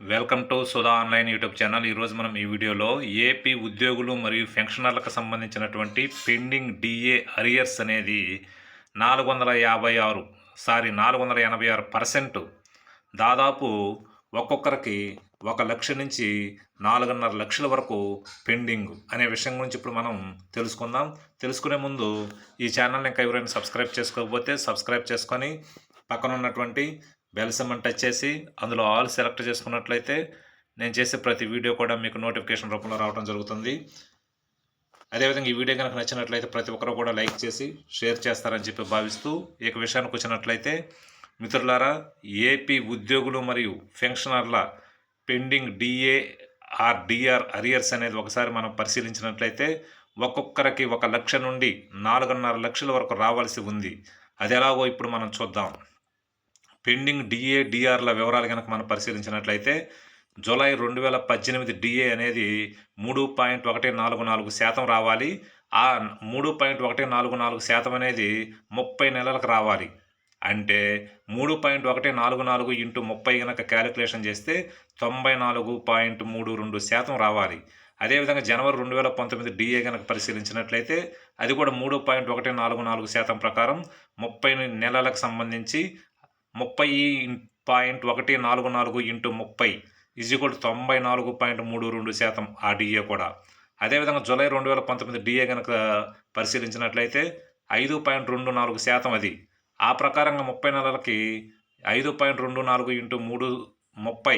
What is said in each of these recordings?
Welcome to Sudha online YouTube channel. ఈరోజు మనం ఈ వీడియోలో ఏపీ ఉద్యోగులు మరియు పెన్షనర్లకు సంబంధించినటువంటి పెండింగ్ డిఏ అరియర్స్ అనేది నాలుగు వందల యాభై ఆరు సారీ నాలుగు వందల ఎనభై ఆరు పర్సెంట్ దాదాపు ఒక్కొక్కరికి ఒక లక్ష నుంచి నాలుగున్నర లక్షల వరకు పెండింగ్ అనే విషయం గురించి ఇప్పుడు మనం తెలుసుకుందాం. తెలుసుకునే ముందు ఈ ఛానల్ని ఇంకా ఎవరైనా సబ్స్క్రైబ్ చేసుకోకపోతే సబ్స్క్రైబ్ చేసుకొని పక్కన ఉన్నటువంటి బెల్ టచ్ చేసి అందులో ఆల్ సెలెక్ట్ చేసుకున్నట్లయితే నేను చేసే ప్రతి వీడియో కూడా మీకు నోటిఫికేషన్ రూపంలో రావడం జరుగుతుంది. అదేవిధంగా ఈ వీడియో కనుక నచ్చినట్లయితే ప్రతి ఒక్కరు కూడా లైక్ చేసి షేర్ చేస్తారని చెప్పి భావిస్తూ ఈ యొక్క విషయానికి వచ్చినట్లయితే మిత్రులారా ఏపీ ఉద్యోగులు మరియు పెన్షనర్ల pending DA or DR arrears అనేది ఒకసారి మనం పరిశీలించినట్లయితే ఒక్కొక్కరికి ఒక లక్ష నుండి నాలుగున్నర లక్షల వరకు రావాల్సి ఉంది. అది ఎలాగో ఇప్పుడు మనం చూద్దాం. పెండింగ్ డిఏ డిఆర్ల వివరాలు కనుక మనం పరిశీలించినట్లయితే జూలై రెండు వేల పద్దెనిమిది డిఏ అనేది మూడు పాయింట్ ఒకటి నాలుగు నాలుగు శాతం రావాలి. ఆ మూడు పాయింట్ ఒకటి నాలుగు నాలుగు శాతం అనేది ముప్పై నెలలకు రావాలి. అంటే మూడు పాయింట్ ఒకటి నాలుగు నాలుగు ఇంటూ ముప్పై కనుక క్యాలిక్యులేషన్ చేస్తే తొంభై నాలుగు పాయింట్ మూడు రెండు శాతం రావాలి. అదేవిధంగా జనవరి రెండు వేల పంతొమ్మిది డిఏ కనుక పరిశీలించినట్లయితే అది కూడా మూడు పాయింట్ ఒకటి నాలుగు నాలుగు శాతం ప్రకారం ముప్పై నెలలకు సంబంధించి ముప్పై పాయింట్ ఒకటి నాలుగు నాలుగు ఇంటూ ముప్పై ఈజ్ తొంభై నాలుగు పాయింట్ మూడు రెండు శాతం ఆ డిఏ కూడా. అదేవిధంగా జూలై రెండు వేల పంతొమ్మిది డిఏ కనుక పరిశీలించినట్లయితే ఐదు పాయింట్ రెండు నాలుగు శాతం అది. ఆ ప్రకారంగా ముప్పై నెలలకి ఐదు పాయింట్ రెండు నాలుగు ఇంటూ మూడు ముప్పై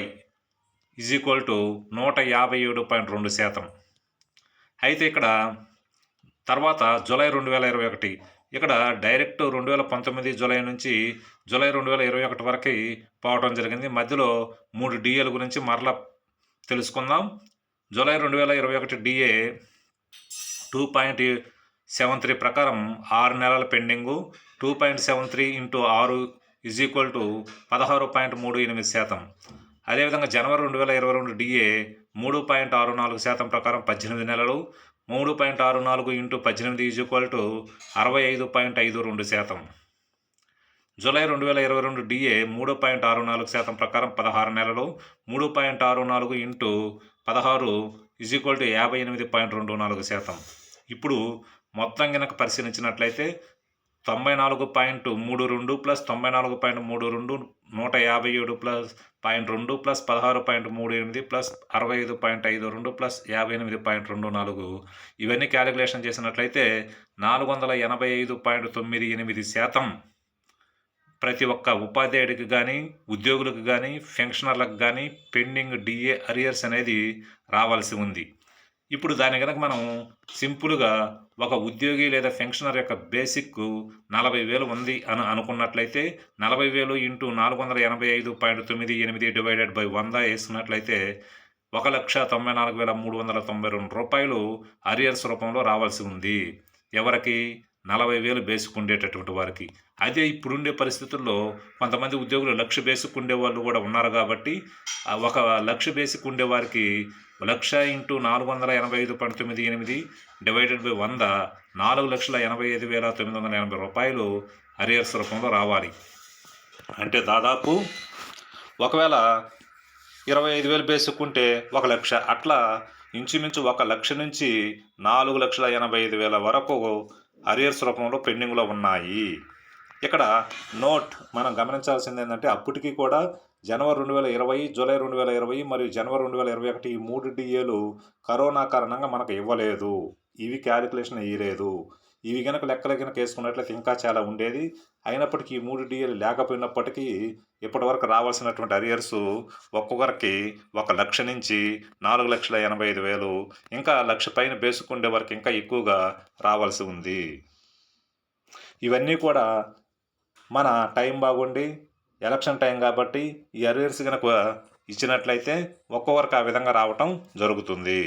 ఈజ్ ఈక్వల్ టు నూట యాభై ఏడు పాయింట్ రెండు శాతం. అయితే ఇక్కడ తర్వాత జూలై రెండు వేల ఇరవై ఒకటి ఇక్కడ డైరెక్ట్ రెండు వేల పంతొమ్మిది జూలై నుంచి జూలై రెండు వేల ఇరవై ఒకటి వరకు పోవడం జరిగింది. మధ్యలో మూడు డిఏల గురించి మరలా తెలుసుకుందాం. జూలై రెండు వేల ఇరవై ఒకటి DA two point seven three ప్రకారం ఆరు నెలల pending. Two point seven three into ఆరు ఈజ్ ఈక్వల్ టు పదహారు పాయింట్ మూడు ఎనిమిది శాతం. అదేవిధంగా జనవరి రెండు వేల ఇరవై రెండు డిఏ మూడు పాయింట్ ఆరు నాలుగు శాతం ప్రకారం పద్దెనిమిది నెలలు. మూడు పాయింట్ ఆరు నాలుగు ఇంటూ పద్దెనిమిది ఈజ్ ఈక్వల్ టు అరవై ఐదు పాయింట్ ఐదు రెండు శాతం. జూలై రెండు వేల ఇరవై రెండు డిఏ మూడు పాయింట్ ఆరు నాలుగు శాతం ప్రకారం పదహారు నెలలు మూడు పాయింట్ ఆరు నాలుగు ఇంటూ పదహారు ఈజ్ ఈక్వల్ టు యాభై ఎనిమిది పాయింట్ రెండు నాలుగు శాతం. ఇప్పుడు మొత్తం కనుక పరిశీలించినట్లయితే తొంభై నాలుగు పాయింట్ మూడు రెండు ప్లస్ తొంభై నాలుగు పాయింట్ మూడు రెండు నూట యాభై ఏడు ప్లస్ పాయింట్ రెండు ప్లస్ పదహారు పాయింట్ మూడు ఎనిమిది ప్లస్ అరవై ఐదు పాయింట్ ఐదు రెండు ప్లస్ యాభై ఎనిమిది పాయింట్ రెండు నాలుగు. ఇవన్నీ క్యాలిక్యులేషన్ చేసినట్లయితే నాలుగు వందల ఎనభై ఐదు పాయింట్ తొమ్మిది ఎనిమిది శాతం ప్రతి ఒక్క ఉపాధ్యాయుడికి కానీ ఉద్యోగులకు కానీ పెన్షనర్లకు కానీ పెండింగ్ డిఏ అరియర్స్ అనేది రావాల్సి ఉంది. ఇప్పుడు దాని కనుక మనం సింపుల్గా ఒక ఉద్యోగి లేదా పెన్షనర్ యొక్క బేసిక్ నలభై వేలు ఉంది అని అనుకున్నట్లయితే నలభై వేలు ఇంటూ నాలుగు వందల ఎనభై ఐదు పాయింట్ తొమ్మిది ఎనిమిది డివైడెడ్ బై వంద వేసుకున్నట్లయితే ఒక లక్ష తొంభై నాలుగు వేల మూడు వందల తొంభై రెండు రూపాయలు అరియర్స్ రూపంలో రావాల్సి ఉంది. ఎవరికి? నలభై వేలు బేసిక్ ఉండేటటువంటి వారికి. అదే ఇప్పుడుండే పరిస్థితుల్లో కొంతమంది ఉద్యోగులు లక్ష బేసిక్ ఉండే వాళ్ళు కూడా ఉన్నారు కాబట్టి ఒక లక్ష బేసిక్ ఉండే వారికి లక్ష ఇంటూ నాలుగు వందల ఎనభై ఐదు పాయింట్ తొమ్మిది ఎనిమిది డివైడెడ్ బై వంద నాలుగు లక్షల ఎనభై ఐదు వేల తొమ్మిది వందల ఎనభై రూపాయలు అరియర్స్ రూపంలో రావాలి. అంటే దాదాపు ఒకవేళ ఇరవై ఐదు వేలు బేసుకుంటే ఒక లక్ష అట్లా ఇంచుమించు ఒక లక్ష నుంచి నాలుగు లక్షల ఎనభై ఐదు వేల వరకు అరియర్స్ రూపంలో పెండింగ్లో ఉన్నాయి. ఇక్కడ నోట్ మనం గమనించాల్సింది ఏంటంటే అప్పటికి కూడా జనవరి రెండు వేల ఇరవై జూలై రెండు వేల ఇరవై మరియు జనవరి రెండు వేల ఇరవై ఒకటి ఈ మూడు డిఏలు కరోనా కారణంగా మనకు ఇవ్వలేదు. ఇవి క్యాలిక్యులేషన్ వేయలేదు ఇవి కనుక లెక్కలు కనుక వేసుకున్నట్లయితే ఇంకా చాలా ఉండేది. అయినప్పటికీ ఈ మూడు డిఏలు లేకపోయినప్పటికీ ఇప్పటి వరకు రావాల్సినటువంటి అరియర్స్ ఒక్కొక్కరికి ఒక లక్ష నుంచి నాలుగు లక్షల ఎనభై ఐదు వేలు ఇంకా లక్ష పైన బేసుకుండే వరకు ఇంకా ఎక్కువగా రావాల్సి ఉంది. ఇవన్నీ కూడా మన టైం బాగుండి ఎలక్షన్ టైం కాబట్టి ఈ అరియర్స్ కనుక ఇచ్చినట్లయితే ఒక్కొక్కరికి ఆ విధంగా రావటం జరుగుతుంది.